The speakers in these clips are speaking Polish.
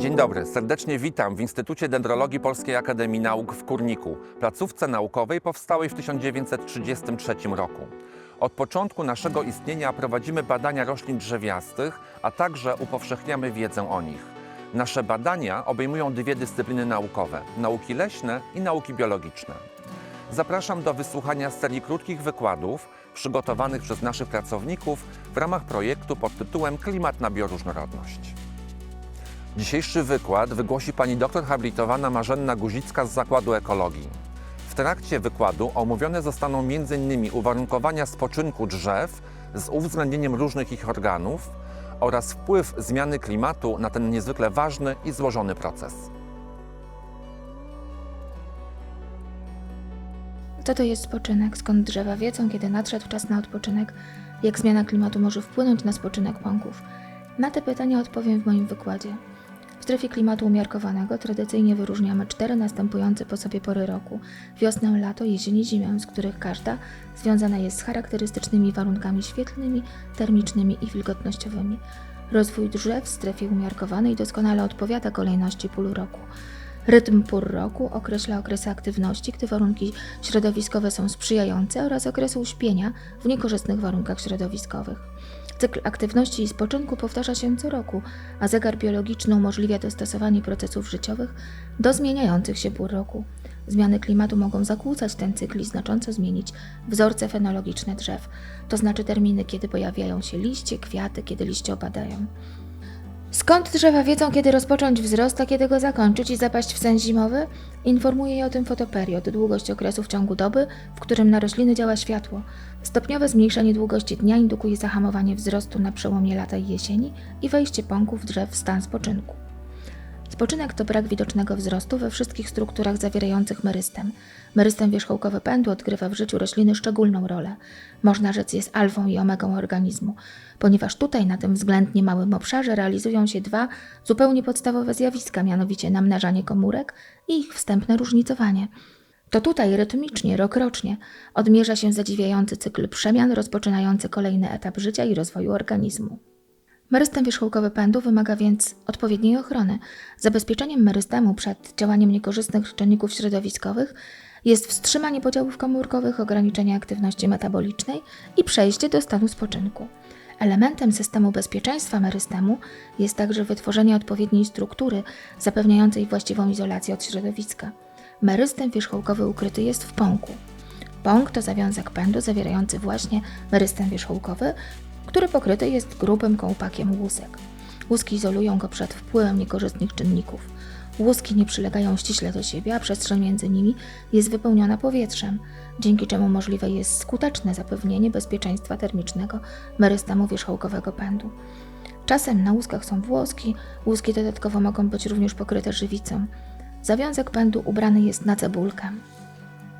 Dzień dobry, serdecznie witam w Instytucie Dendrologii Polskiej Akademii Nauk w Kurniku, placówce naukowej powstałej w 1933 roku. Od początku naszego istnienia prowadzimy badania roślin drzewiastych, a także upowszechniamy wiedzę o nich. Nasze badania obejmują dwie dyscypliny naukowe: nauki leśne i nauki biologiczne. Zapraszam do wysłuchania serii krótkich wykładów przygotowanych przez naszych pracowników w ramach projektu pod tytułem Klimat na bioróżnorodność. Dzisiejszy wykład wygłosi pani doktor habilitowana Marzenna Guzicka z Zakładu Ekologii. W trakcie wykładu omówione zostaną m.in. uwarunkowania spoczynku drzew z uwzględnieniem różnych ich organów oraz wpływ zmiany klimatu na ten niezwykle ważny i złożony proces. Co to jest spoczynek? Skąd drzewa wiedzą, kiedy nadszedł czas na odpoczynek? Jak zmiana klimatu może wpłynąć na spoczynek pąków? Na te pytania odpowiem w moim wykładzie. Strefie klimatu umiarkowanego tradycyjnie wyróżniamy cztery następujące po sobie pory roku: wiosnę, lato, jesień i zimę, z których każda związana jest z charakterystycznymi warunkami świetlnymi, termicznymi i wilgotnościowymi. Rozwój drzew w strefie umiarkowanej doskonale odpowiada kolejności pól roku. Rytm pór roku określa okresy aktywności, gdy warunki środowiskowe są sprzyjające oraz okresy uśpienia w niekorzystnych warunkach środowiskowych. Cykl aktywności i spoczynku powtarza się co roku, a zegar biologiczny umożliwia dostosowanie procesów życiowych do zmieniających się pór roku. Zmiany klimatu mogą zakłócać ten cykl i znacząco zmienić wzorce fenologiczne drzew, to znaczy terminy, kiedy pojawiają się liście, kwiaty, kiedy liście opadają. Skąd drzewa wiedzą, kiedy rozpocząć wzrost, a kiedy go zakończyć i zapaść w sen zimowy? Informuje je o tym fotoperiod, długość okresu w ciągu doby, w którym na rośliny działa światło. Stopniowe zmniejszenie długości dnia indukuje zahamowanie wzrostu na przełomie lata i jesieni i wejście pąków drzew w stan spoczynku. Spoczynek to brak widocznego wzrostu we wszystkich strukturach zawierających merystem. Merystem wierzchołkowy pędu odgrywa w życiu rośliny szczególną rolę. Można rzec jest alfą i omegą organizmu, ponieważ tutaj na tym względnie małym obszarze realizują się dwa zupełnie podstawowe zjawiska, mianowicie namnażanie komórek i ich wstępne różnicowanie. To tutaj rytmicznie, rokrocznie odmierza się zadziwiający cykl przemian rozpoczynający kolejny etap życia i rozwoju organizmu. Merystem wierzchołkowy pędu wymaga więc odpowiedniej ochrony. Zabezpieczeniem merystemu przed działaniem niekorzystnych czynników środowiskowych jest wstrzymanie podziałów komórkowych, ograniczenie aktywności metabolicznej i przejście do stanu spoczynku. Elementem systemu bezpieczeństwa merystemu jest także wytworzenie odpowiedniej struktury zapewniającej właściwą izolację od środowiska. Merystem wierzchołkowy ukryty jest w pąku. Pąk to zawiązek pędu zawierający właśnie merystem wierzchołkowy, który pokryty jest grubym kołpakiem łusek. Łuski izolują go przed wpływem niekorzystnych czynników. Łuski nie przylegają ściśle do siebie, a przestrzeń między nimi jest wypełniona powietrzem, dzięki czemu możliwe jest skuteczne zapewnienie bezpieczeństwa termicznego merystemu wierzchołkowego pędu. Czasem na łuskach są włoski, łuski dodatkowo mogą być również pokryte żywicą. Zawiązek pędu ubrany jest na cebulkę.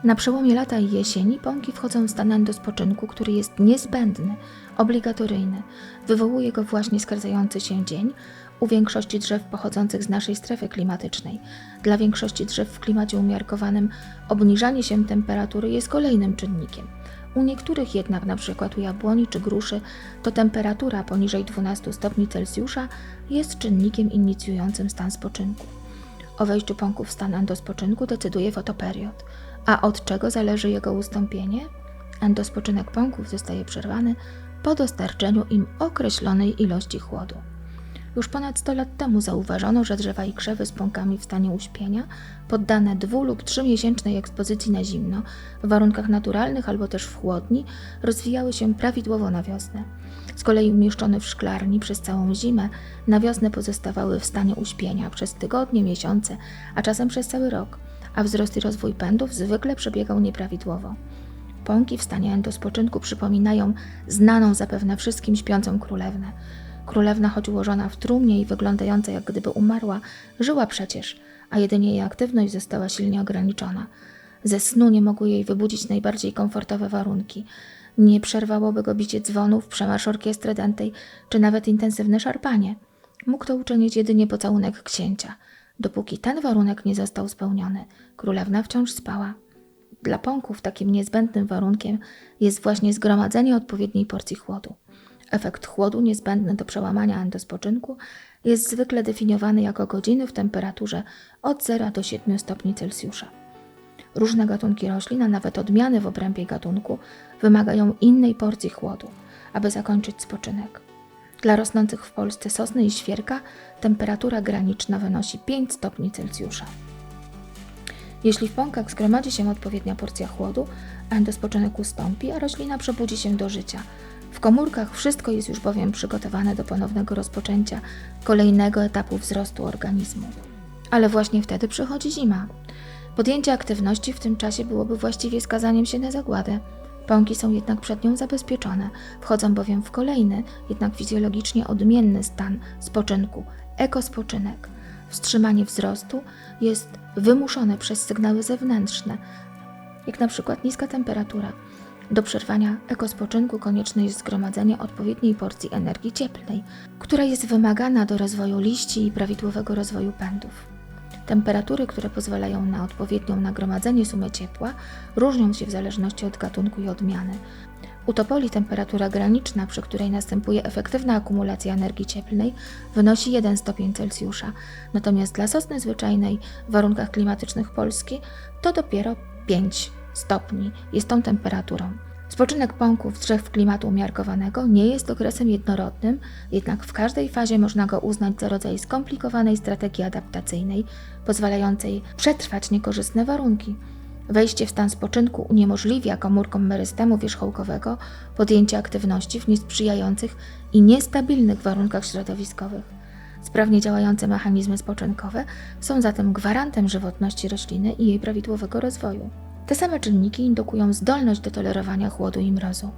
Na przełomie lata i jesieni pąki wchodzą w stan endospoczynku, który jest niezbędny, obligatoryjny. Wywołuje go właśnie skracający się dzień u większości drzew pochodzących z naszej strefy klimatycznej. Dla większości drzew w klimacie umiarkowanym obniżanie się temperatury jest kolejnym czynnikiem. U niektórych jednak, np. u jabłoni czy gruszy, to temperatura poniżej 12 stopni Celsjusza jest czynnikiem inicjującym stan spoczynku. O wejściu pąków w stan endospoczynku decyduje fotoperiod. A od czego zależy jego ustąpienie? Endospoczynek pąków zostaje przerwany po dostarczeniu im określonej ilości chłodu. Już ponad 100 lat temu zauważono, że drzewa i krzewy z pąkami w stanie uśpienia, poddane dwu- lub trzymiesięcznej ekspozycji na zimno, w warunkach naturalnych albo też w chłodni, rozwijały się prawidłowo na wiosnę. Z kolei umieszczone w szklarni przez całą zimę, na wiosnę pozostawały w stanie uśpienia przez tygodnie, miesiące, a czasem przez cały rok, a wzrost i rozwój pędów zwykle przebiegał nieprawidłowo. Pąki w stanie endospoczynku przypominają znaną zapewne wszystkim śpiącą królewnę. Królewna, choć ułożona w trumnie i wyglądająca jak gdyby umarła, żyła przecież, a jedynie jej aktywność została silnie ograniczona. Ze snu nie mogły jej wybudzić najbardziej komfortowe warunki. Nie przerwałoby go bicie dzwonów, przemarsz orkiestry dętej, czy nawet intensywne szarpanie. Mógł to uczynić jedynie pocałunek księcia. Dopóki ten warunek nie został spełniony, królewna wciąż spała. Dla pąków takim niezbędnym warunkiem jest właśnie zgromadzenie odpowiedniej porcji chłodu. Efekt chłodu niezbędny do przełamania endospoczynku jest zwykle definiowany jako godziny w temperaturze od 0 do 7 stopni Celsjusza. Różne gatunki roślin, a nawet odmiany w obrębie gatunku, wymagają innej porcji chłodu, aby zakończyć spoczynek. Dla rosnących w Polsce sosny i świerka temperatura graniczna wynosi 5 stopni Celsjusza. Jeśli w pąkach zgromadzi się odpowiednia porcja chłodu, endospoczynek ustąpi, a roślina przebudzi się do życia. W komórkach wszystko jest już bowiem przygotowane do ponownego rozpoczęcia kolejnego etapu wzrostu organizmu. Ale właśnie wtedy przychodzi zima. Podjęcie aktywności w tym czasie byłoby właściwie skazaniem się na zagładę. Pąki są jednak przed nią zabezpieczone, wchodzą bowiem w kolejny, jednak fizjologicznie odmienny stan spoczynku ekospoczynek. Wstrzymanie wzrostu jest wymuszone przez sygnały zewnętrzne, jak na przykład niska temperatura. Do przerwania ekospoczynku konieczne jest zgromadzenie odpowiedniej porcji energii cieplnej, która jest wymagana do rozwoju liści i prawidłowego rozwoju pędów. Temperatury, które pozwalają na odpowiednią nagromadzenie sumy ciepła, różnią się w zależności od gatunku i odmiany. U topoli temperatura graniczna, przy której następuje efektywna akumulacja energii cieplnej, wynosi 1 stopień Celsjusza, natomiast dla sosny zwyczajnej w warunkach klimatycznych Polski to dopiero 5 stopni jest tą temperaturą. Spoczynek pąków drzew klimatu umiarkowanego nie jest okresem jednorodnym, jednak w każdej fazie można go uznać za rodzaj skomplikowanej strategii adaptacyjnej, pozwalającej przetrwać niekorzystne warunki. Wejście w stan spoczynku uniemożliwia komórkom merystemu wierzchołkowego podjęcie aktywności w niesprzyjających i niestabilnych warunkach środowiskowych. Sprawnie działające mechanizmy spoczynkowe są zatem gwarantem żywotności rośliny i jej prawidłowego rozwoju. Te same czynniki indukują zdolność do tolerowania chłodu i mrozu.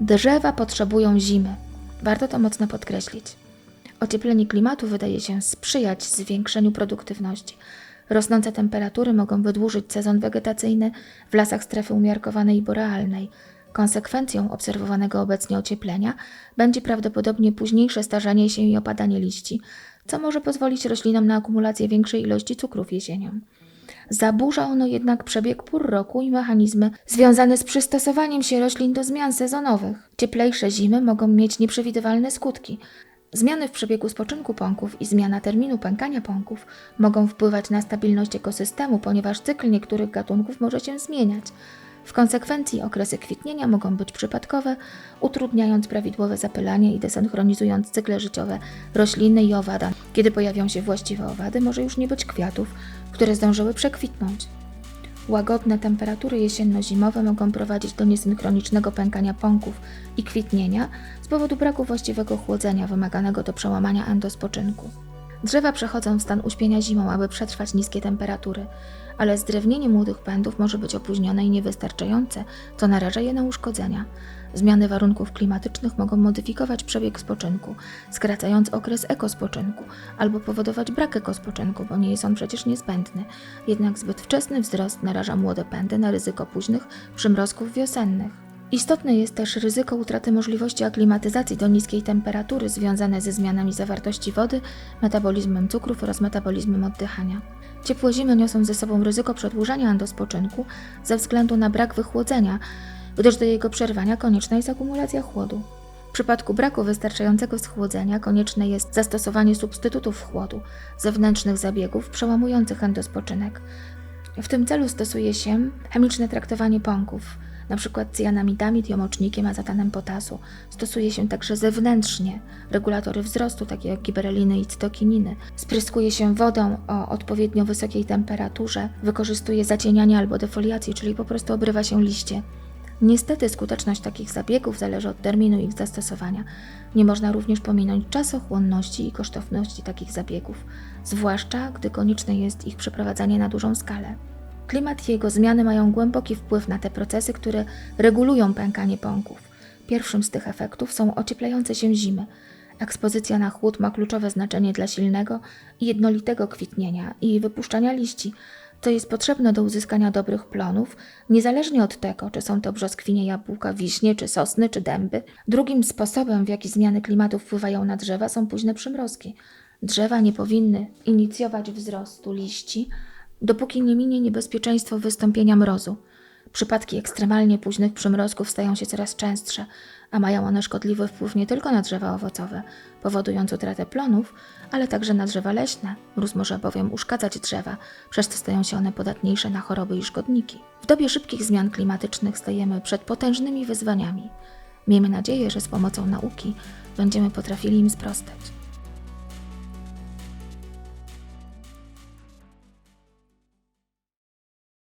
Drzewa potrzebują zimy. Warto to mocno podkreślić. Ocieplenie klimatu wydaje się sprzyjać zwiększeniu produktywności. Rosnące temperatury mogą wydłużyć sezon wegetacyjny w lasach strefy umiarkowanej i borealnej. Konsekwencją obserwowanego obecnie ocieplenia będzie prawdopodobnie późniejsze starzenie się i opadanie liści, co może pozwolić roślinom na akumulację większej ilości cukrów jesienią. Zaburza ono jednak przebieg pór roku i mechanizmy związane z przystosowaniem się roślin do zmian sezonowych. Cieplejsze zimy mogą mieć nieprzewidywalne skutki. Zmiany w przebiegu spoczynku pąków i zmiana terminu pękania pąków mogą wpływać na stabilność ekosystemu, ponieważ cykl niektórych gatunków może się zmieniać. W konsekwencji okresy kwitnienia mogą być przypadkowe, utrudniając prawidłowe zapylanie i desynchronizując cykle życiowe rośliny i owada. Kiedy pojawią się właściwe owady, może już nie być kwiatów, które zdążyły przekwitnąć. Łagodne temperatury jesienno-zimowe mogą prowadzić do niesynchronicznego pękania pąków i kwitnienia z powodu braku właściwego chłodzenia wymaganego do przełamania endospoczynku. Drzewa przechodzą w stan uśpienia zimą, aby przetrwać niskie temperatury, ale zdrewnienie młodych pędów może być opóźnione i niewystarczające, co naraża je na uszkodzenia. Zmiany warunków klimatycznych mogą modyfikować przebieg spoczynku, skracając okres ekospoczynku, albo powodować brak ekospoczynku, bo nie jest on przecież niezbędny. Jednak zbyt wczesny wzrost naraża młode pędy na ryzyko późnych przymrozków wiosennych. Istotne jest też ryzyko utraty możliwości aklimatyzacji do niskiej temperatury związane ze zmianami zawartości wody, metabolizmem cukrów oraz metabolizmem oddychania. Ciepłe zimy niosą ze sobą ryzyko przedłużania endospoczynku ze względu na brak wychłodzenia, gdyż do jego przerwania konieczna jest akumulacja chłodu. W przypadku braku wystarczającego schłodzenia konieczne jest zastosowanie substytutów chłodu, zewnętrznych zabiegów przełamujących endospoczynek. W tym celu stosuje się chemiczne traktowanie pąków, np. cyjanamidamid jomocznikiem azatanem potasu. Stosuje się także zewnętrznie regulatory wzrostu, takie jak gibereliny i cytokininy. Spryskuje się wodą o odpowiednio wysokiej temperaturze, wykorzystuje zacienianie albo defoliację, czyli po prostu obrywa się liście. Niestety skuteczność takich zabiegów zależy od terminu ich zastosowania. Nie można również pominąć czasochłonności i kosztowności takich zabiegów, zwłaszcza gdy konieczne jest ich przeprowadzanie na dużą skalę. Klimat i jego zmiany mają głęboki wpływ na te procesy, które regulują pękanie pąków. Pierwszym z tych efektów są ocieplające się zimy. Ekspozycja na chłód ma kluczowe znaczenie dla silnego i jednolitego kwitnienia i wypuszczania liści, co jest potrzebne do uzyskania dobrych plonów, niezależnie od tego, czy są to brzoskwinie jabłka, wiśnie, czy sosny, czy dęby. Drugim sposobem, w jaki zmiany klimatu wpływają na drzewa, są późne przymrozki. Drzewa nie powinny inicjować wzrostu liści, dopóki nie minie niebezpieczeństwo wystąpienia mrozu. Przypadki ekstremalnie późnych przymrozków stają się coraz częstsze, a mają one szkodliwy wpływ nie tylko na drzewa owocowe, powodując utratę plonów, ale także na drzewa leśne. Mróz może bowiem uszkadzać drzewa, przez co stają się one podatniejsze na choroby i szkodniki. W dobie szybkich zmian klimatycznych stajemy przed potężnymi wyzwaniami. Miejmy nadzieję, że z pomocą nauki będziemy potrafili im sprostać.